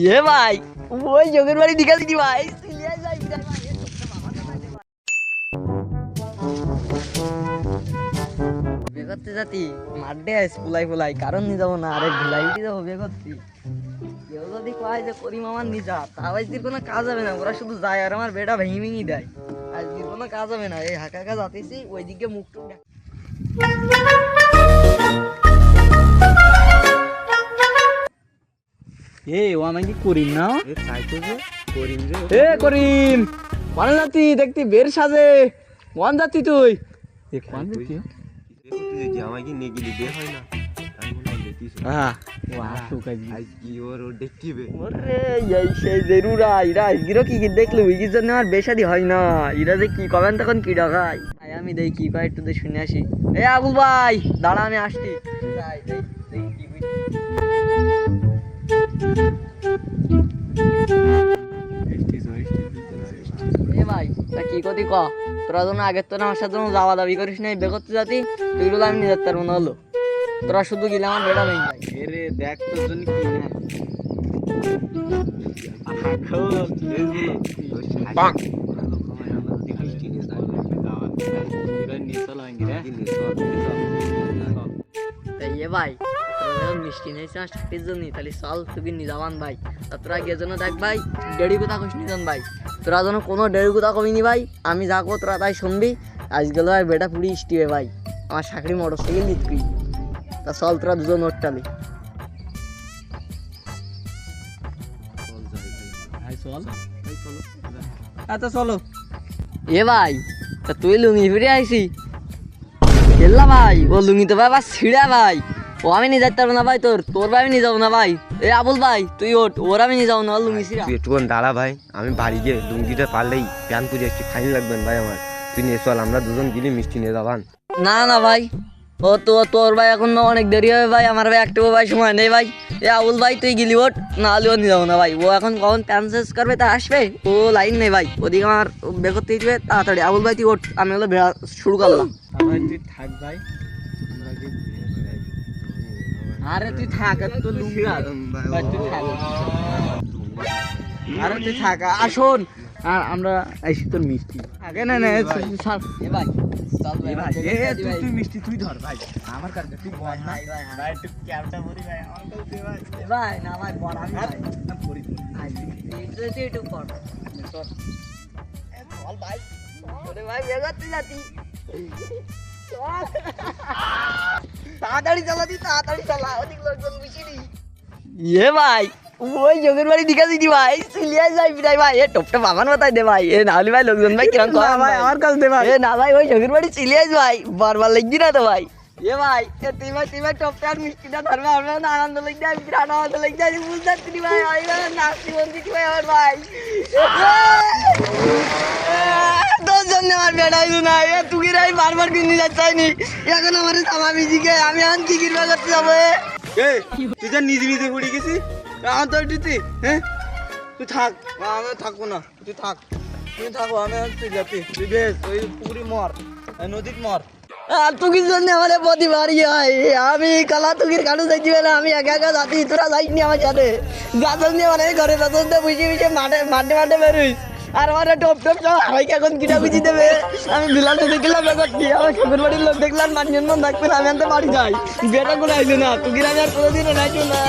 ইয়ে ভাই ওই যোগের বাড়ি দিঘা দিদি ভাই। বিয়ে করতে যাতি মাঠে আস ফুলাই ফুলাই। কারণ নিয়ে যাব না, আরে ভুলাই যাব বিয়ে কেউ যদি কয় যে করিম আমার নিজা তা আজকের কোনো কাজ হবে না, ওরা শুধু যায় আর আমার বেটা ভেঙে ভেঙে দেয়। আজকের কোনো কাজ হবে না, এই হাঁকা হাঁকা যাতেছি, ওইদিকে মুখ টুক এ ও আমাকে করিম না? এ তাই তো যে করিম এ করিম! কোন যাতি দেখতি বের সাজে। কোন যাতি তুই। এ কোন তুই- তুই যে আমাকে নিয়ে গেলি হয় না। তাই হয় আজ কি ওর ও দেখতিবে ওরে এই সেই জেরুরা ইরা কি কি দেখল? উইকির জন্য আমার বেশাদি হয় না। ইরা যে কি কবেন তখন কি ডাকাই ভাই আমি দেই কি কয় একটু শুনে আসি। এ আবুল ভাই দাঁড়া আমি আসছি। যাই, দেই, দেই কি কই। এ ভাই তা কি কতি ক? তোরা যেন আগের তো না আমার সাথে যাওয়া দাবি করিস নাই বে করতে যাতি তুই আমি নিজের তার মনে হলো। তোরা শুধু গেলে আমার বেড়া ভেঙে যায় এ দেখ তোর জন্য কি না পাক ভাই মিষ্টি জন্য তাহলে চল তুই নিজামান ভাই। তা তোরা গিয়ে যেন দেখ ভাই দেড়ি কথা নিজন ভাই। তোরা যেন কোনো দেড়ি কথা কমিনি ভাই আমি যা তোরা তাই শুনবি। আজ গেল ভাই বেটা পুরি স্টিবে ভাই আমার চাকরি মোটর সাইকেল দিত তুই তা চল তোরা দুজন নোট টালি ভাই চল। আচ্ছা চলো। এ ভাই তা তুই লুঙ্গি ফিরে আইসি? গেল্লা ভাই ও লুঙ্গি তো ভাই আবার ছিঁড়া ভাই। ও আমি নিয়ে যেতে পারব না ভাই তোর তোর ভাই নিয়ে যাব না ভাই। এ আবুল ভাই তুই ওঠ ওর আমি নিয়ে যাব না লুঙ্গি ছিঁড়া। তুই একটুক্ষণ দাঁড়া ভাই আমি বাড়ি গিয়ে লুঙ্গিটা পারলেই প্যান পুজো একটু ফাইন লাগবেন ভাই আমার। তুই নিয়ে চল আমরা দুজন গিয়ে মিষ্টি নিয়ে যাবান। না না ভাই ও তো তোর ভাই এখন অনেক দেরি হবে ভাই আমার ভাই একটু ভাই সময় নেই ভাই। এ আবুল ভাই তুই গিলি ওঠ না হলে ও নিয়ে যাব না ভাই। ও এখন কখন প্যান চেঞ্জ করবে তা আসবে ও লাইন নেই ভাই ওদিকে আমার বে করতে দিবে তাড়াতাড়ি। আবুল ভাই তুই ওঠ আমি হলো বেড়া শুরু করলাম। ভাই তুই থাক ভাই। আরে তুই থাক তোর লুঙ্গি ভাই তুই থাক। আরে তুই থাক আর শোন আর আমরা আইসি তোর মিষ্টি। আগে না না এ ভাই তুই মিষ্টি তুই ধর ভাই। আমার কাছে তুই বল না। ভাই, একটু ক্যাবটা ভরি ভাই আমার কাছে দে ভাই। ভাই না ভাই বড় আমি ভাই ভরি তুই একটু কর। চল ভাই। ওরে ভাই বেগাতে যাতি চল। তাড়াতাড়ি চালাতি তাড়াতাড়ি চালা। অধিক লোকজন বেশি নি ইয়ে ভাই ওই যোগের বাড়ি দিঘা দিদি ভাই সিলিয়া যাই বিদায় ভাই। এ টপটা বাবান মাথায় দে ভাই এ নাহলে ভাই লোকজন ভাই কিরম ভাই আমার কাছে দে ভাই। এ না ভাই ওই যোগের বাড়ি সিলিয়াস ভাই বারবার লাগছি না তো ভাই। এ ভাই, এ তুই ভাই তুই ভাই টপটা আর মিষ্টিটা ধরবে আমার না আনন্দ লাগছে আমি বিরাট আনন্দ লাগছে আমি বুঝতে নি ভাই আমি ভাই নাচছি বলছি ভাই আমার ভাই? তোর জন্য আমার বেড়াই না এ তুই রাই বারবার কিনে যাচ্ছাইনি? এখন আমার সামা বিজিকে আমি এখন কি কিনবা করতে যাব, এ? তুই যা নিজে নিজে পড়ে গেছিস? আমার তো একটু হ্যাঁ তুই থাক আমি থাকব না, তুই থাক। তুই থাকো, আমি তুই যাতে তুই বেশ, ওই পুকুরি মর নদীত মর। তুকির জন্য আমার প্রতি বাড়ি হয় আমি কালা তুকির কাটু যাইছি না আমি একা একা যাচ্ছি তোরা যাইনি আমার সাথে। গাছন দিয়ে মানে ঘরে গাছন দিয়ে বুঝে বুঝে মাঠে মাঠে মাঠে বেরোইস আর আমার টপ টপ সব এখন কিনা বুঝি দেবে? আমি বিলালটা দেখলাম ব্যাপারটি আমার শ্বশুর বাড়ির লোক দেখলাম, মানুষজন মন থাকবে, আমি আনতে বাড়ি যাই। বেটা করে আইলো না তুকির আমি আর কোনোদিনও নাইছো না।